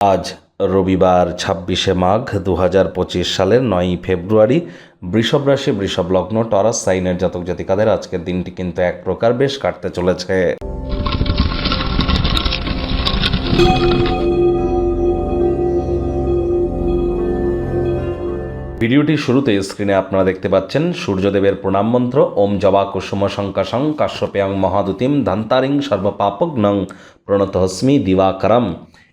আজ রবিবার ছাব্বিশে মাঘ দু হাজার পঁচিশ সালের নয়ই ফেব্রুয়ারি বৃষভ রাশি, বৃষভ লগ্ন, টরাস, সাইনের জাতক জাতিকাদের আজকের দিনটি কিন্তু এক প্রকার বেশ কাটতে চলেছে। ভিডিওটি শুরুতে স্ক্রিনে আপনারা দেখতে পাচ্ছেন সূর্যদেবের প্রণাম মন্ত্র, ওম জবা কুসুম শঙ্কাশং কাশ্যপেয়ং মহাদুতিম, ধান্তারিং সর্বপাপগ্নং প্রণত হস্মি দিবাকরম।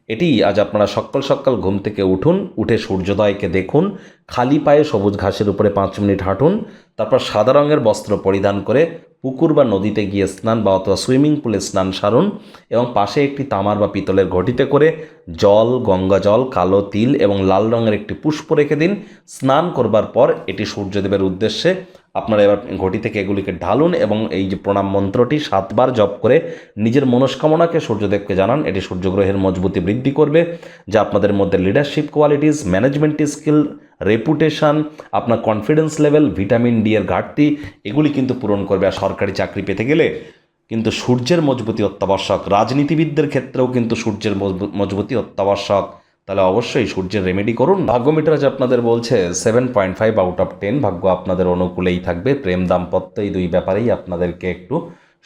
এটি আজ আপনারা সকাল সকাল ঘুম থেকে উঠুন, উঠে সূর্যোদয়কে দেখুন, খালি পায়ে সবুজ ঘাসের উপরে পাঁচ মিনিট হাঁটুন, তারপর সাদা রঙের বস্ত্র পরিধান করে পুকুর বা নদীতে গিয়ে স্নান বা অথবা সুইমিং পুলে স্নান সারুন এবং পাশে একটি তামার বা পিতলের ঘটিতে করে জল, গঙ্গা জল, কালো তিল এবং লাল রঙের একটি পুষ্প রেখে দিন। স্নান করবার পর এটি সূর্যদেবের উদ্দেশ্যে আপনারা এবার ঘটি থেকে এগুলিকে ঢালুন এবং এই যে প্রণাম মন্ত্রটি সাতবার জপ করে নিজের মনস্কামনাকে সূর্যদেবকে জানান। এটি সূর্যগ্রহের মজবুতি বৃদ্ধি করবে, যা আপনাদের মধ্যে leadership qualities management skill reputation আপনার কনফিডেন্স লেভেল ভিটামিন ডি এর ঘাটতি এগুলি কিন্তু পূরণ করবে। আর সরকারি চাকরি পেতে গেলে কিন্তু সূর্যের মজবুতি অত্যাবশ্যক। রাজনীতিবিদদের ক্ষেত্রেও কিন্তু সূর্যের মজবু- মজবুতি অত্যাবশ্যক। তাহলে অবশ্যই সূর্যের রেমেডি করুন। ভাগ্যমিটার আজ আপনাদের বলছে seven point five out of ten ভাগ্য আপনাদের অনুকূলেই থাকবে। প্রেম দাম্পত্য এই দুই ব্যাপারেই আপনাদেরকে একটু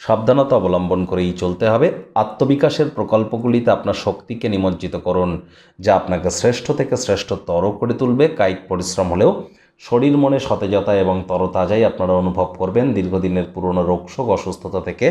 সাবধানতা অবলম্বন করেই চলতে হবে। আত্মবিকাশের প্রকল্পগুলিতে আপনার শক্তিকে নিমজ্জিত করুন, যা আপনাকে শ্রেষ্ঠ থেকে শ্রেষ্ঠতর করে তুলবে। কায়িক পরিশ্রম হলেও শরীর মনে সতেজতা এবং তরতাজাই আপনারা অনুভব করবেন। দীর্ঘদিনের পুরনো রোগশোক অসুস্থতা থেকে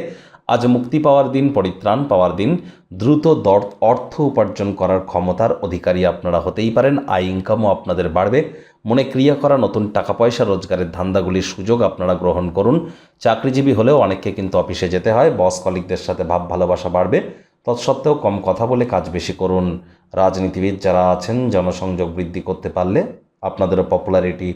আজ মুক্তি পাওয়ার দিন, পরিত্রাণ পাওয়ার দিন, দ্রুত দর অর্থ উপার্জন করার ক্ষমতার অধিকারী আপনারা হতেই পারেন। আয় ইনকামও আপনাদের বাড়বে। মনে ক্রিয়া করা, নতুন টাকা পয়সা, রোজগারের ধান্দাগুলির সুযোগ আপনারা গ্রহণ করুন। চাকরিজীবী হলেও অনেককে কিন্তু অফিসে যেতে হয়। বস কলিকদের সাথে ভাব ভালোবাসা বাড়বে। তৎসত্ত্বেও কম কথা বলে কাজ বেশি করুন। রাজনীতিবিদ যারা আছেন, জনসংযোগ বৃদ্ধি করতে পারলে আপনাদেরও পপুলারিটি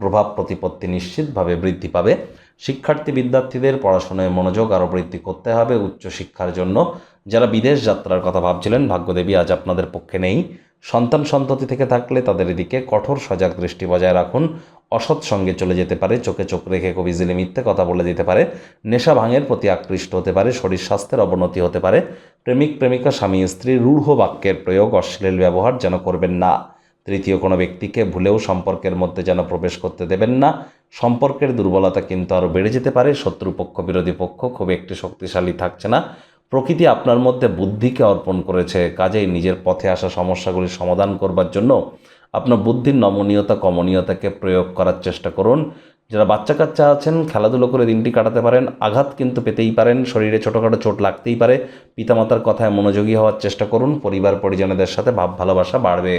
প্রভাব প্রতিপত্তি নিশ্চিতভাবে বৃদ্ধি পাবে। শিক্ষার্থী বিদ্যার্থীদের পড়াশোনায় মনোযোগ আরও বৃদ্ধি করতে হবে উচ্চশিক্ষার জন্য। যারা বিদেশ যাত্রার কথা ভাবছিলেন, ভাগ্যদেবী আজ আপনাদের পক্ষে নেই। সন্তান সন্ততি থেকে থাকলে তাদের এদিকে কঠোর সজাগ দৃষ্টি বজায় রাখুন। অসৎ সঙ্গে চলে যেতে পারে, চোখে চোখ রেখে ইজিলি মিথ্যে কথা বলে দিতে পারে। নেশা ভাঙের প্রতি আকৃষ্ট হতে পারে, শরীর স্বাস্থ্যের অবনতি হতে পারে। প্রেমিক, প্রেমিকা, স্বামী স্ত্রী রূঢ় বাক্যের প্রয়োগ অশ্লীল ব্যবহার যেন করবেন না। তৃতীয় কোনো ব্যক্তিকে ভুলেও সম্পর্কের মধ্যে যেন প্রবেশ করতে দেবেন না। সম্পর্কের দুর্বলতা কিন্তু আরও বেড়ে যেতে পারে। শত্রুপক্ষ, বিরোধী পক্ষ খুব একটি শক্তিশালী থাকছে না। প্রকৃতি আপনার মধ্যে বুদ্ধিকে অর্পণ করেছে, কাজেই নিজের পথে আসা সমস্যাগুলির সমাধান করবার জন্য। আপনার বুদ্ধির নমনীয়তা, কমনীয়তাকে প্রয়োগ করার চেষ্টা করুন। যারা বাচ্চা কাচ্চা আছেন, খেলাধুলো করে দিনটি কাটাতে পারেন। আঘাত কিন্তু পেতেই পারেন। শরীরে ছোটোখাটো চোট লাগতেই পারে। পিতামাতার কথায় মনোযোগী হওয়ার চেষ্টা করুন। পরিবার পরিজনদের সাথে ভাব ভালোবাসা বাড়বে।